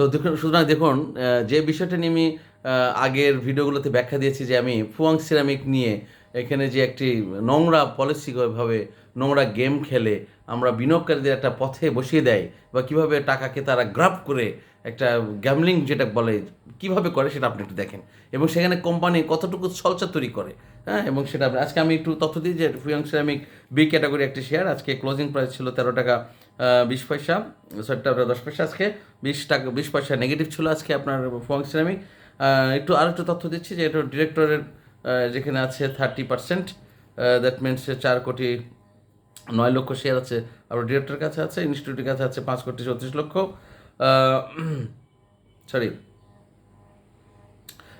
So দেখুন, সুতরাং দেখুন যে বিষয়টা নিয়ে আমি আগের ভিডিওগুলোতে ব্যাখ্যা দিয়েছি যে আমি ফুয়াং সিরামিক নিয়ে এখানে যে একটি নোংরা পলিসিভাবে নোংরা গেম খেলে আমরা বিনিয়োগকারীদের একটা পথে বসিয়ে দেয় বা কীভাবে টাকাকে তারা গ্রাফ করে একটা গ্যামলিং যেটা বলে, কীভাবে করে সেটা আপনি একটু দেখেন। এবং সেখানে কোম্পানি কতটুকু সলচা তৈরি করে হ্যাঁ? এবং সেটা আজকে আমি একটু তথ্য দিই যে ফুয়াং সিরামিক বি ক্যাটাগরি একটি শেয়ার আজকে ক্লোজিং প্রাইস ছিল তেরো টাকা বিশ পয়সা সরি টাকা দশ পয়সা আজকে, বিশ টাকা, বিশ পয়সা নেগেটিভ ছিল আজকে আপনার ফুয়াং সিরামিক একটু আর একটু তথ্য দিচ্ছি যে এটা ডিরেক্টরের যেখানে আছে থার্টি পার্সেন্ট দ্যাট মিনস চার কোটি নয় লক্ষ শেয়ার আছে, আবার ডিরেক্টরের কাছে আছে ইনস্টিটিউটের কাছে আছে পাঁচ কোটি চৌত্রিশ লক্ষ সরি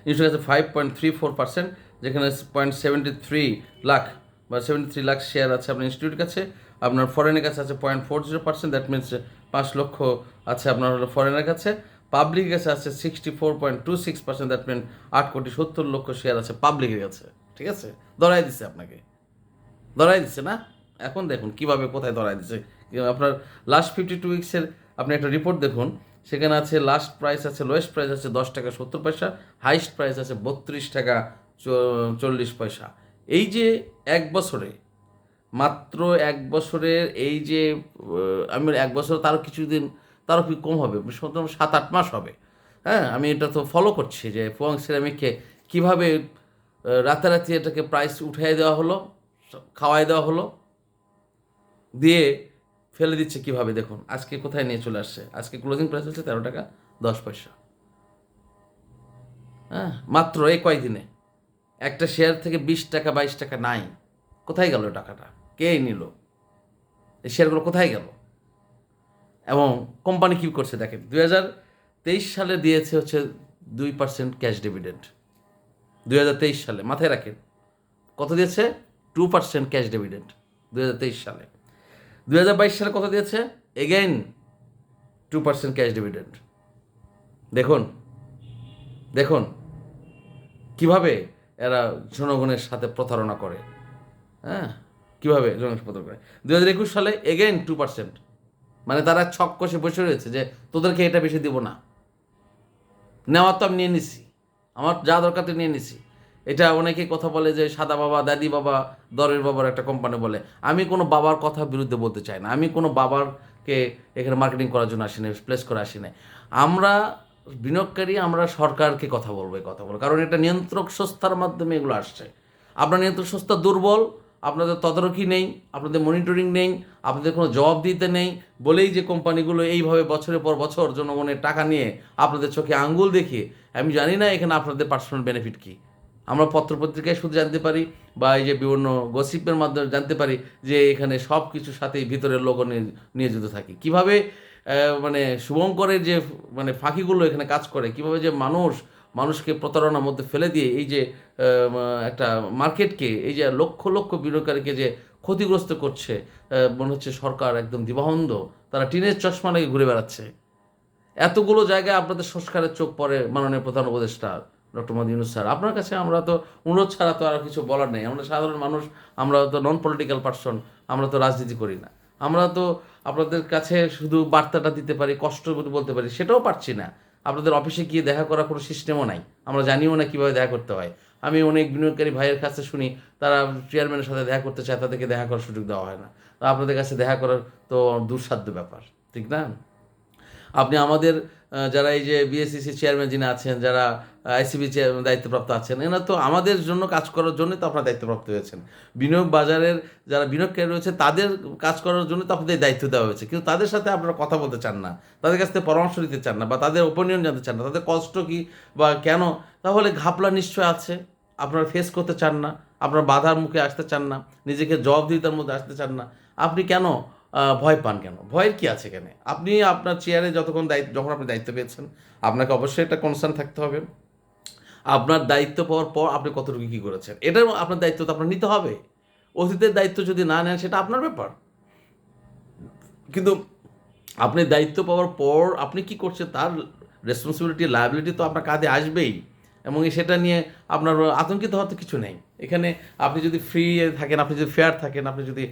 ইনস্টিটিউট আছে five point three four percent যেখানে পয়েন্ট সেভেন্টি থ্রি লাখ বা সেভেন্টি থ্রি লাখ শেয়ার আছে আপনার ইনস্টিটিউটের কাছে, আপনার ফরেনের কাছে আছে point four zero percent that means পাঁচ লক্ষ আছে আপনার হলো ফরেনের কাছে পাবলিকের কাছে আছে sixty four point two six percent that mean আট কোটি সত্তর লক্ষ শেয়ার আছে পাবলিকের কাছে, ঠিক আছে? ধরাই দিছে আপনাকে, ধরাই দিচ্ছে না? এখন দেখুন কীভাবে কোথায় ধরাই দিচ্ছে। আপনার লাস্ট ফিফটি টু উইক্সের আপনি একটা রিপোর্ট দেখুন, সেখানে আছে লাস্ট প্রাইস আছে লোয়েস্ট প্রাইস আছে দশ টাকা সত্তর পয়সা হাইস্ট প্রাইস আছে বত্রিশ টাকা চল্লিশ পয়সা। এই যে এক বছরে, মাত্র এক বছরের এই যে আমি এক বছর তারও কিছুদিন তারও কি কম হবে? সাত, আট মাস হবে। হ্যাঁ আমি এটা তো ফলো করছি যে ফুয়াং সিরামিককে কীভাবে রাতারাতি এটাকে প্রাইস উঠিয়ে দেওয়া হলো খাওয়াই দেওয়া হলো দিয়ে ফেলে দিচ্ছে কীভাবে? দেখুন, আজকে কোথায় নিয়ে চলে আসছে? আজকে ক্লোজিং প্রাইস হচ্ছে তেরো টাকা দশ পয়সা। হ্যাঁ মাত্র এই কয়দিনে। একটা শেয়ার থেকে বিশ টাকা, বাইশ টাকা নাই। কোথায় গেল টাকাটা? কে নিল? এই শেয়ারগুলো কোথায় গেল? এবং কোম্পানি কী করছে দেখেন, দুই হাজার তেইশ সালে দিয়েছে হচ্ছে দুই পার্সেন্ট ক্যাশ ডিভিডেন্ড দুই হাজার তেইশ সালে, মাথায় রাখেন, কত দিয়েছে? টু পার্সেন্ট ক্যাশ ডিভিডেন্ড দুই হাজার তেইশ সালে। দুই হাজার বাইশ সালে কত দিয়েছে? Again two percent cash dividend দেখুন দেখুন, কীভাবে এরা জনগণের সাথে প্রতারণা করে হ্যাঁ? কীভাবে জনগণের প্রতারণা করে? দুই হাজার একুশ সালে এগেইন টু পার্সেন্ট মানে তারা ছক কষে বসে রয়েছে যে, তোদেরকে এটা বেশি দিব না। নেওয়ার তো আমি নিয়ে নিছি। আমার যা দরকার তো নিয়ে নিছি। এটা অনেকে কথা বলে যে সাদা বাবা, দাদি বাবা, দরের বাবার একটা কোম্পানি বলে। আমি কোনো বাবার কথা বিরুদ্ধে বলতে চাই না। আমি কোনো বাবারকে এখানে মার্কেটিং করার জন্য আসি না প্লেস করে আসি না আমরা বিনিয়োগকারী, আমরা সরকারকে কথা বলব, এই কথা বলব। কারণ এটা নিয়ন্ত্রক সংস্থার মাধ্যমে এগুলো আসছে। আপনার নিয়ন্ত্রক সংস্থা দুর্বল, আপনাদের তদারকি নেই, আপনাদের মনিটরিং নেই, আপনাদের কোনো জবাব দিতে নেই, বলেই যে কোম্পানিগুলো এইভাবে বছরের পর বছর জনগণের টাকা নিয়ে আপনাদের চোখে আঙ্গুল দেখিয়ে, আমি জানি না এখানে আপনাদের পার্সোনাল বেনিফিট কী। আমরা পত্রপত্রিকায় শুধু জানতে পারি বা এই যে বিভিন্ন গসিপের মাধ্যমে জানতে পারি যে এখানে সব কিছুর সাথেই ভিতরের লোক নিয়ে- নিয়োজিত থাকি। কীভাবে মানে শুভঙ্করের যে মানে ফাঁকিগুলো এখানে কাজ করে, কীভাবে যে মানুষ, মানুষকে প্রতারণার মধ্যে ফেলে দিয়ে এই যে একটা মার্কেটকে, এই যে লক্ষ লক্ষ বিনিয়োগকারীকে যে ক্ষতিগ্রস্ত করছে মনে হচ্ছে সরকার একদম দিবাহন্দ তারা টিনের চশমা লাগিয়ে ঘুরে বেড়াচ্ছে। এতগুলো জায়গায় আপনাদের সংস্কারের চোখ পড়ে মাননীয় প্রধান উপদেষ্টা। Doctor Modi Yunus sir. আপনার কাছে আমরা তো অনুরোধ ছাড়া তো আর কিছু বলার নেই। আমরা সাধারণ মানুষ, আমরা তো নন পলিটিক্যাল পার্সন আমরা তো রাজনীতি করি না। আমরা তো আপনাদের কাছে শুধু বার্তাটা দিতে পারি, কষ্ট বলতে পারি, সেটাও পারছি না। আপনাদের অফিসে গিয়ে দেখা করার কোনো সিস্টেমও নাই। আমরা জানিও না কীভাবে দেখা করতে হয়। আমি অনেক বিনিয়োগকারী ভাইয়ের কাছে শুনি, তারা চেয়ারম্যানের সাথে দেখা করতে চায়, তাদেরকে দেখা করার সুযোগ দেওয়া হয় না। আপনাদের কাছে দেখা করার তো দুঃসাধ্য ব্যাপার, ঠিক না? আপনি আমাদের যারা এই যে বিএসসিসি চেয়ারম্যান যিনি আছেন, যারা আইসিবি চেয়ারম্যান দায়িত্বপ্রাপ্ত আছেন এনারা তো আমাদের জন্য কাজ করার জন্যই তো আপনারা দায়িত্বপ্রাপ্ত হয়েছেন। বিনিয়োগ বাজারের যারা বিনিয়োগকারী রয়েছে, তাদের কাজ করার জন্য তো আপনাদের দায়িত্ব দেওয়া হয়েছে। কিন্তু তাদের সাথে আপনারা কথা বলতে চান না, তাদের কাছ থেকে পরামর্শ দিতে চান না, বা তাদের ওপিনিয়ন জানতে চান না, তাদের কষ্ট কি বা কেন, তাহলে ঘাপলা নিশ্চয় আছে। আপনারা ফেস করতে চান না, আপনার বাধার মুখে আসতে চান না, নিজেকে জবাবদিহিতার মধ্যে আসতে চান না। আপনি কেন ভয় পান কেন? ভয়ের কি আছে কেন আপনি আপনার চেয়ারে যতক্ষণ দায়িত্ব, যখন আপনি দায়িত্ব পেয়েছেন, আপনাকে অবশ্যই একটা কনসার্ন থাকতে হবে। আপনার দায়িত্ব পাওয়ার পর আপনি কতটুকু কী করেছেন? এটার আপনার দায়িত্ব তো আপনার নিতে হবে। অতীতের দায়িত্ব যদি না নেন, সেটা আপনার ব্যাপার। কিন্তু আপনি দায়িত্ব পাওয়ার পর আপনি কি করছেন, তার রেসপন্সিবিলিটি লায়াবিলিটি তো আপনার কাঁধে আসবেই। এবং সেটা নিয়ে আপনার আতঙ্কিত হওয়ার তো কিছু নেই। এখানে আপনি যদি ফ্রি থাকেন, আপনি যদি ফেয়ার থাকেন, আপনি যদি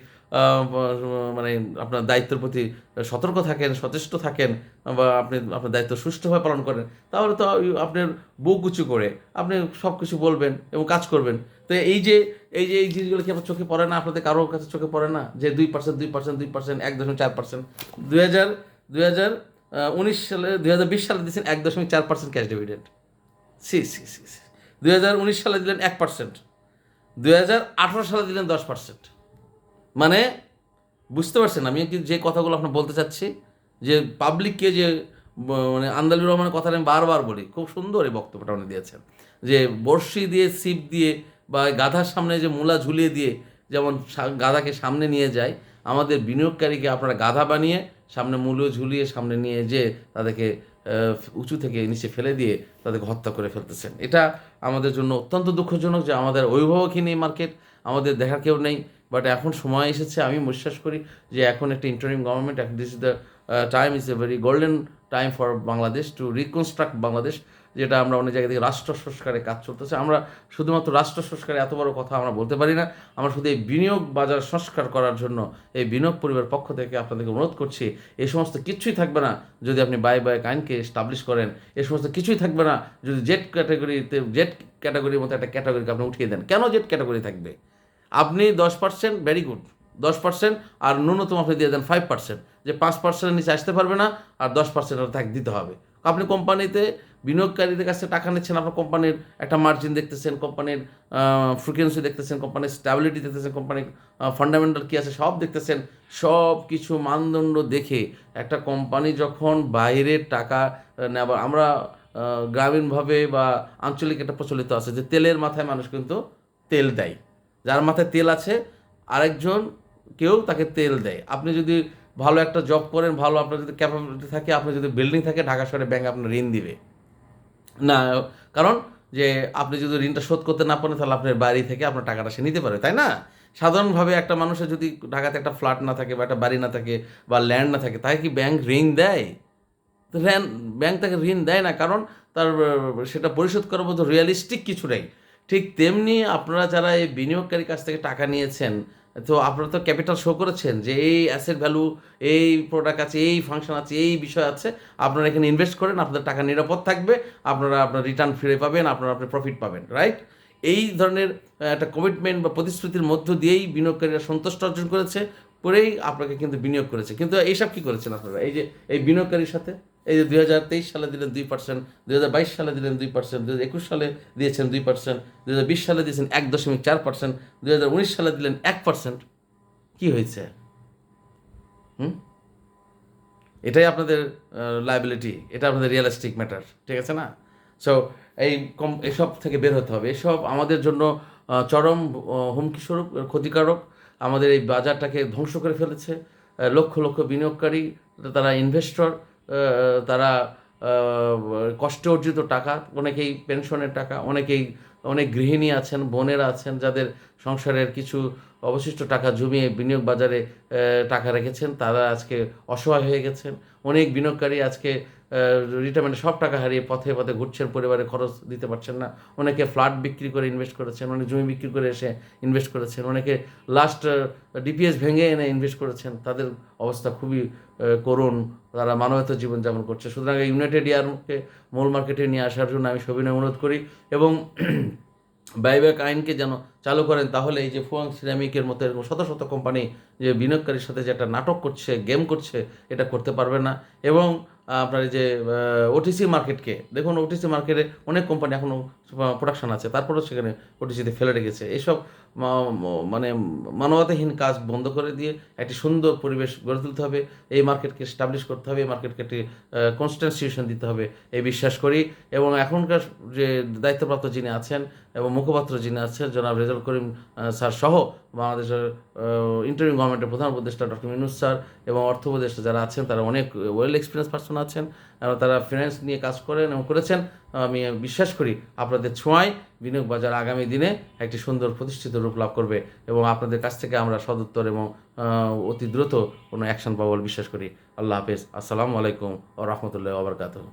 মানে আপনার দায়িত্বের প্রতি সতর্ক থাকেন, সচেষ্ট থাকেন, বা আপনি আপনার দায়িত্ব সুষ্ঠুভাবে পালন করেন, তাহলে তো আপনার বুক উঁচু করে আপনি সব কিছু বলবেন এবং কাজ করবেন। তো এই যে এই যে, এই জিনিসগুলো কি আপনার চোখে পড়ে না? আপনাদের কারোর কাছে চোখে পড়ে না? যে দুই পার্সেন্ট দুই পার্সেন্ট দুই পার্সেন্ট এক দশমিক চার পার্সেন্ট দুই হাজার দুই হাজার উনিশ সালে, দুই হাজার বিশ সালে দিয়েছেন এক দশমিক চার percent cash C C C C. দুই হাজার উনিশ সালে দিলেন এক পার্সেন্ট দুই হাজার আঠারো সালে দিলেন দশ পার্সেন্ট মানে বুঝতে পারছেন, আমি কি যে কথাগুলো আপনার বলতে চাচ্ছি, যে পাবলিককে যে মানে আন্দালুর রহমানের কথা আমি বারবার বলি, খুব সুন্দর এই বক্তব্যটা উনি দিয়েছেন। যে বর্ষি দিয়ে সিপ দিয়ে বা গাধার সামনে যে মূলা ঝুলিয়ে দিয়ে যেমন গাধাকে সামনে নিয়ে যায়, আমাদের বিনিয়োগকারীকে আপনারা গাধা বানিয়ে সামনে মূল্য ঝুলিয়ে সামনে নিয়ে যে তাদেরকে উঁচু থেকে নিচে ফেলে দিয়ে তাদেরকে হত্যা করে ফেলতেছেন। এটা আমাদের জন্য অত্যন্ত দুঃখজনক যে আমাদের অভিভাবকই নেই মার্কেট, আমাদের দেখার কেউ নেই বাট এখন সময় এসেছে, আমি বিশ্বাস করি যে এখন একটা interim government this is the time is a very golden time for Bangladesh to reconstruct Bangladesh যেটা আমরা অনেক জায়গা থেকে রাষ্ট্র সংস্কারে কাজ চলতেছে। আমরা শুধুমাত্র রাষ্ট্র সংস্কারে এত বড় কথা আমরা বলতে পারি না। আমরা শুধু এই বিনিয়োগ বাজার সংস্কার করার জন্য এই বিনিয়োগ পরিবার পক্ষ থেকে আপনাদেরকে অনুরোধ করছি এই সমস্ত কিছুই থাকবে না যদি আপনি বাই বাই আইনকে স্টাবলিশ করেন। এই সমস্ত কিছুই থাকবে না যদি জেড ক্যাটাগরিতে জেড ক্যাটাগরির মতো একটা ক্যাটাগরিকে আপনি উঠিয়ে দেন। কেন জেড ক্যাটাগরি থাকবে? আপনি দশ পার্সেন্ট ভেরি গুড দশ পার্সেন্ট আর ন্যূনতম আপনি দিয়ে দেন ফাইভ পার্সেন্ট যে পাঁচ পার্সেন্টের নিচে আসতে পারবে না আর দশ পার্সেন্ট তাকে দিতে হবে। আপনি কোম্পানিতে বিনিয়োগকারীদের কাছে টাকা নিচ্ছেন আপনার কোম্পানির একটা মার্জিন দেখতেছেন, কোম্পানির ফ্রিকোয়েন্সি দেখতেছেন, কোম্পানির স্ট্যাবিলিটি দেখতেছেন, কোম্পানির ফান্ডামেন্টাল কী আছে সব দেখতেছেন। সব কিছু মানদণ্ড দেখে একটা কোম্পানি যখন বাইরের টাকা নেওয়া আমরা গ্রামীণভাবে বা আঞ্চলিক একটা প্রচলিত আছে যে তেলের মাথায় মানুষ কিন্তু তেল দেয়। যার মাথায় তেল আছে, আরেকজন কেউ তাকে তেল দেয়। আপনি যদি ভালো একটা জব করেন, ভালো আপনার যদি ক্যাপাবিলিটি থাকে আপনার যদি বিল্ডিং থাকে, ঢাকা শহরে ব্যাংক আপনার ঋণ দিবে। না, কারণ যে আপনি যদি ঋণটা শোধ করতে না পারেন, তাহলে আপনার বাড়ি থেকে আপনার টাকাটা সে নিতে পারে তাই না? সাধারণভাবে একটা মানুষের যদি ঢাকাতে একটা ফ্ল্যাট না থাকে বা একটা বাড়ি না থাকে বা ল্যান্ড না থাকে, তাকে কি ব্যাংক ঋণ দেয়? তো ঋণ ব্যাংক তাকে ঋণ দেয় না, কারণ তার, সেটা পরিশোধ করার মতো রিয়ালিস্টিক কিছু নেই। ঠিক তেমনি আপনারা যারা এই বিনিয়োগকারীর কাছ থেকে টাকা নিয়েছেন তো আপনারা তো ক্যাপিটাল শো করেছেন যে এই অ্যাসেট ভ্যালু এই প্রোডাক্ট আছে, এই ফাংশন আছে, এই বিষয় আছে। আপনারা এখানে ইনভেস্ট করেন, আপনাদের টাকা নিরাপদ থাকবে, আপনারা আপনার রিটার্ন ফিরে পাবেন, আপনারা আপনার প্রফিট পাবেন রাইট এই ধরনের একটা কমিটমেন্ট বা প্রতিশ্রুতির মধ্য দিয়েই বিনিয়োগকারীরা সন্তুষ্ট অর্জন করেছে। পরেই আপনাকে কিন্তু বিনিয়োগ করেছে। কিন্তু এইসব কী করেছেন আপনারা? এই যে, এই বিনিয়োগকারীর সাথে, এই যে দুই হাজার তেইশ সালে দিলেন দুই পার্সেন্ট দুই হাজার বাইশ সালে দিলেন দুই পার্সেন্ট দুই হাজার একুশ সালে দিয়েছেন দুই পার্সেন্ট দুই হাজার বিশ সালে দিয়েছেন এক দশমিক চার পার্সেন্ট দুই হাজার উনিশ সালে দিলেন এক পার্সেন্ট কী হয়েছে? হুম? এটাই আপনাদের লাইবিলিটি এটা আপনাদের রিয়েলিস্টিক ম্যাটার ঠিক আছে না? সো এই কম, এসব থেকে বের হতে হবে। এসব আমাদের জন্য চরম হুমকিস্বরূপ ক্ষতিকারক। আমাদের এই বাজারটাকে ধ্বংস করে ফেলেছে। লক্ষ লক্ষ বিনিয়োগকারী, তারা ইনভেস্টর তারা কষ্ট অর্জিত টাকা, অনেকেই পেনশনের টাকা, অনেকেই, অনেক গৃহিণী আছেন, বোনেরা আছেন, যাদের সংসারের কিছু অবশিষ্ট টাকা জমিয়ে বিনিয়োগ বাজারে টাকা রেখেছেন, তারা আজকে অসহায় হয়ে গেছেন। অনেক বিনিয়োগকারী আজকে রিটায়ারমেন্টে সব টাকা হারিয়ে পথে পথে ঘুরছেন, পরিবারে খরচ দিতে পারছেন না। অনেকে ফ্ল্যাট বিক্রি করে ইনভেস্ট করেছেন, অনেক জমি বিক্রি করে এসে ইনভেস্ট করেছেন, অনেকে লাস্ট ডিপিএস ভেঙে এনে ইনভেস্ট করেছেন। তাদের অবস্থা খুবই করুণ। তারা মানবত জীবনযাপন করছে। সুতরাং এই ইউনাইটেড ইয়ারকে মূল মার্কেটে নিয়ে আসার জন্য আমি সবিনয় অনুরোধ করি এবং ব্যয়ব্যাক আইনকে যেন চালু করেন, তাহলে এই যে ফুয়াং সিরামিকের মতো এরকম শত শত কোম্পানি যে বিনিয়োগকারীর সাথে যে একটা নাটক করছে গেম করছে, এটা করতে পারবে না। এবং আপনার এই যে ওটিসি মার্কেটকে দেখুন ওটিসি মার্কেটে অনেক কোম্পানি এখনও প্রোডাকশন আছে। তারপরেও সেখানে ওটিসিতে ফেলে রেখেছে। এইসব মানে মানবতাহীন কাজ বন্ধ করে দিয়ে একটি সুন্দর পরিবেশ গড়ে তুলতে হবে। এই মার্কেটকে স্টাবলিশ করতে হবে। এই মার্কেটকে একটি কনস্টিটিউশন দিতে হবে। এই বিশ্বাস করি। এবং এখনকার যে দায়িত্বপ্রাপ্ত যিনি আছেন এবং মুখপাত্র যিনি আছেন, জনাব রেজাল করিম স্যার সহ বাংলাদেশের ইন্টারিম গভর্নমেন্টের প্রধান উপদেষ্টা ডক্টর মিনুস স্যার এবং অর্থ উপদেষ্টা যারা আছেন, তারা অনেক ওয়েল এক্সপিরিয়েন্স পার্সন আছেন তারা ফিনান্স নিয়ে কাজ করেন এবং করেছেন। আমি বিশ্বাস করি আপনাদের ছোঁয়ায় বিনিয়োগ বাজার আগামী দিনে একটি সুন্দর প্রতিষ্ঠিত রূপ লাভ করবে এবং আপনাদের কাছ থেকে আমরা সদুত্তর এবং অতি দ্রুত কোনো অ্যাকশন পাবো বিশ্বাস করি। আল্লাহ হাফেজ। আসসালামু আলাইকুম ও রহমতুল্লাহ ওবরকাতহ